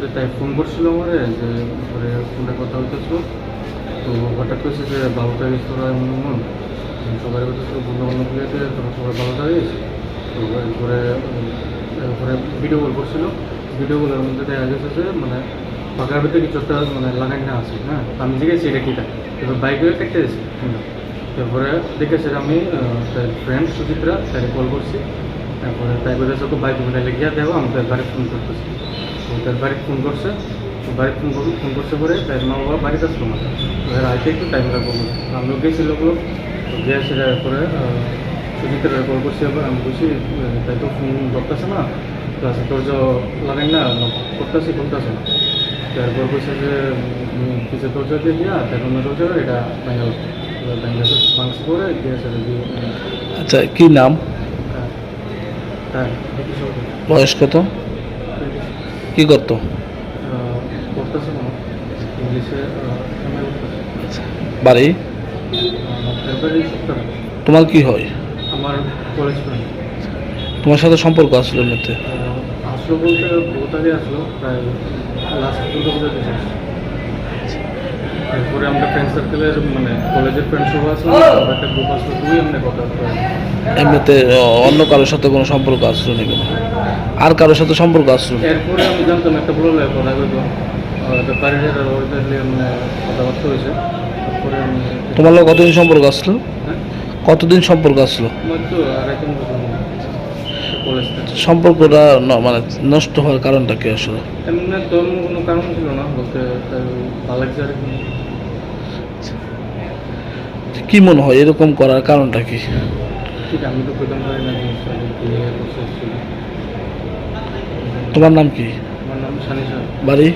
মধ্যে তাই ফোন করছিল আমারে যে পরে ফোনে কথা হইতেছিল তো হঠাৎ করেছে যে ভালো থাকিস তোরা এমন সবাই বলতেছিল বন্ধু বান্ধব গিয়েছে তোরা সবাই ভালো থাকিস? তো এরপরে এরপরে ভিডিও কল করছিল। ভিডিও কলের মধ্যে দেখা গেছে যে মানে ফাঁকার ভিতরে কিছু একটা মানে লাগাই না আছে হ্যাঁ তো আমি জিজ্ঞেস এটা কী থাকে এবার বাইকে কেটে দিয়েছি তারপরে দেখেছে আমি তার ফ্রেন্ড সুচিত্রা, তাকে কল করছি। তারপরে তাই বলে তোকে বাইক মোবাইলে গিয়ে দেবো, আমি বাড়ি ফোন করতেছি। তো তার বাড়ি ফোন করছে তো বাড়ি ফোন করে ফোন করছে পরে তার মা বাবা বাড়িতে আসলো না। তো এর আইতে একটু টাইম লাগবো। তো আমিও গেছি লোকগুলো তো গিয়ে সেটা পরে সুচিত্রা কল করছি আবার। আমি বলছি তাই তো ফোন ধরতেছে না। প্লাস তোর যে লাগাই না করতেছি করতেছে না। তারপর বলছে যে কিছু দরজা দিয়ে দিয়া তেরো দরজা এটা ব্যাঙ্গাল ব্যাঙ্গাল মাংস করে দিয়ে সেটা দিয়ে আচ্ছা কি নাম? হ্যাঁ বয়স কত? কি করতো? বাড়ি? তোমার কি হয়? আমার তোমার সাথে সম্পর্ক আসলো মধ্যে আসলো বলতে আসলো, প্রায় দুটো বছর দিয়েছে এরপরে আমরা ফ্রেন্ড সার্কেলের মানে কলেজের ফ্রেন্ড সব আসলো একটা গ্রুপ আসলো দুই আমরা কথা এমনিতে অন্য কারোর সাথে কোনো সম্পর্ক আসলো নাকি? আর কারোর সাথে সম্পর্ক আসলো? এরপরে আমি জানতাম একটা বড় লাগে কথা একটা বাড়ির ওদের মানে কথাবার্তা হয়েছে। তারপরে আমি তোমার লোক কতদিন সম্পর্ক আসলো? হ্যাঁ? কতদিন সম্পর্ক আসলো? সম্পর্কটা মানে নষ্ট হওয়ার কারণটা কি আসলে? এমনি কোনো কারণ ছিল না বলতে তাই ভালো লাগছে আর কি মনে হয় এরকম করার কারণটা কি? তোমার নাম কি? বাড়ি?